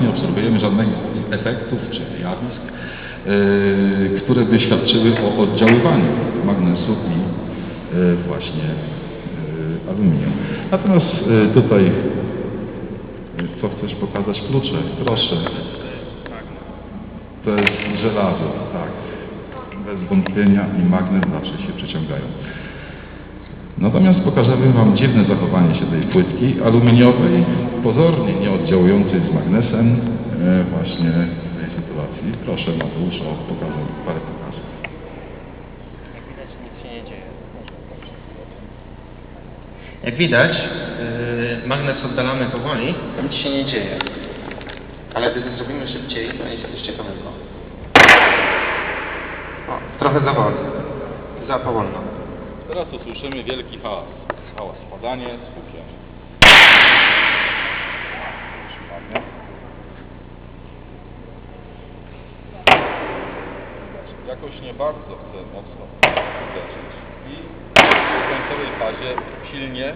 Nie obserwujemy żadnych efektów czy zjawisk, e, które by świadczyły o oddziaływaniu magnesu i e, właśnie e, aluminium. Natomiast tutaj, co chcesz pokazać? Klucze, proszę. To jest żelazo, tak. Bez wątpienia i magnes zawsze się przyciągają. Natomiast pokażemy Wam dziwne zachowanie się tej płytki aluminiowej, pozornie nie oddziałującej z magnesem e, właśnie w tej sytuacji. Proszę Mateusz o pokazę, parę pokazów. Jak widać nic się nie dzieje. Jak widać, yy, magnes oddalamy powoli, nic się nie dzieje. Ale gdy zrobimy szybciej, to jest coś ciekawego. O, trochę za wolno. Za powolno. Teraz usłyszymy wielki hałas. Hałas, spadanie, Jakoś nie bardzo chcę mocno uderzyć i w końcowej fazie silnie